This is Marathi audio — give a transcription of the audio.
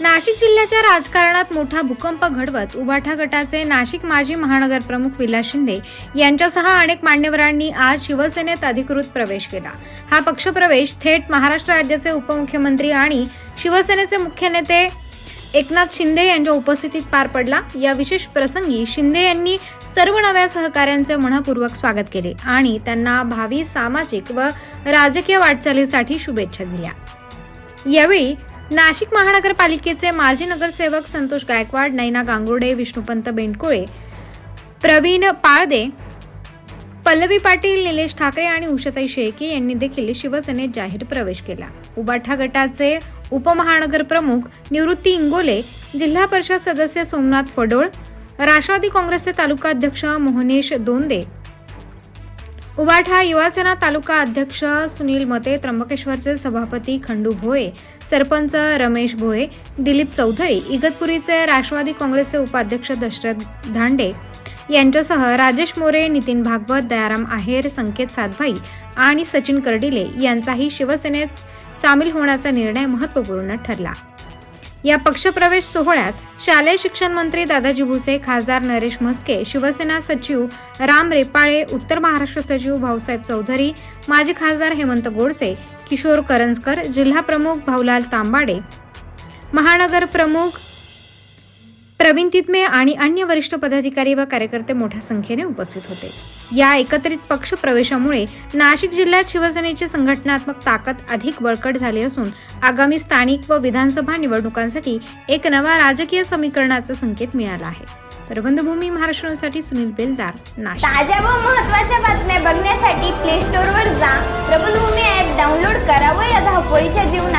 नाशिक जिल्ह्याच्या राजकारणात मोठा भूकंप घडवत उबाठा गटाचे नाशिक माजी महानगर प्रमुख विलास शिंदे यांच्यासह अनेक मान्यवरांनी आज शिवसेनेत अधिकृत प्रवेश केला. हा पक्षप्रवेश थेट महाराष्ट्र राज्याचे उपमुख्यमंत्री आणि शिवसेनेचे मुख्य नेते एकनाथ शिंदे यांच्या उपस्थितीत पार पडला. या विशेष प्रसंगी शिंदे यांनी सर्व नव्या सहकाऱ्यांचे मनपूर्वक स्वागत केले आणि त्यांना भावी सामाजिक व राजकीय वाटचालीसाठी शुभेच्छा दिल्या. यावेळी नाशिक महानगरपालिकेचे माजी नगरसेवक संतोष गायकवाड नैना गांगुर्डे विष्णुपंत बेंडकोळे प्रवीण पाळदे पल्लवी पाटील निलेश ठाकरे आणि उषताई शेळके यांनी देखील शिवसेनेत जाहीर प्रवेश केला. उबाठा गटाचे उपमहानगर प्रमुख निवृत्ती इंगोले जिल्हा परिषद सदस्य सोमनाथ फडोळ राष्ट्रवादी काँग्रेसचे तालुका अध्यक्ष मोहनेश दोंदे उबाठा युवासेना तालुका अध्यक्ष सुनील मते त्र्यंबकेश्वरचे सभापती खंडू भोये सरपंच रमेश भोये दिलीप चौधरी इगतपुरीचे राष्ट्रवादी काँग्रेसचे उपाध्यक्ष दशरथ धांडे यांच्यासह राजेश मोरे नितीन भागवत दयाराम आहेर संकेत सातभाई आणि सचिन कर्डिले यांचाही शिवसेनेत सामील होण्याचा निर्णय महत्त्वपूर्ण ठरला. या पक्षप्रवेश सोहळ्यात शालेय शिक्षण मंत्री दादाजी भुसे खासदार नरेश म्हस्के शिवसेना सचिव राम रेपाळे उत्तर महाराष्ट्र सचिव भाऊसाहेब चौधरी माजी खासदार हेमंत गोडसे किशोर करंजकर जिल्हा प्रमुख भाऊलाल तांबाडे महानगर प्रमुख प्रवीण तितमे आणि अन्य वरिष्ठ पदाधिकारी व कार्यकर्ते मोठ्या संख्येने उपस्थित होते. या एकत्रित पक्ष प्रवेशामुळे नाशिक जिल्ह्यात शिवसेनेची संघटनात्मक ताकद अधिक बळकट झाली असून आगामी स्थानिक व विधानसभा निवडणुकांसाठी एक नवा राजकीय समीकरणाचा संकेत मिळाला आहे. प्रबंधभूमी महाराष्ट्रासाठी सुनील बेलदार नाशिक. ताज्या व महत्त्वाच्या बातम्या बघण्यासाठी प्ले स्टोअरवर जा. प्रबंधभूमी ॲप डाउनलोड करा व या धावपळीच्या जीवन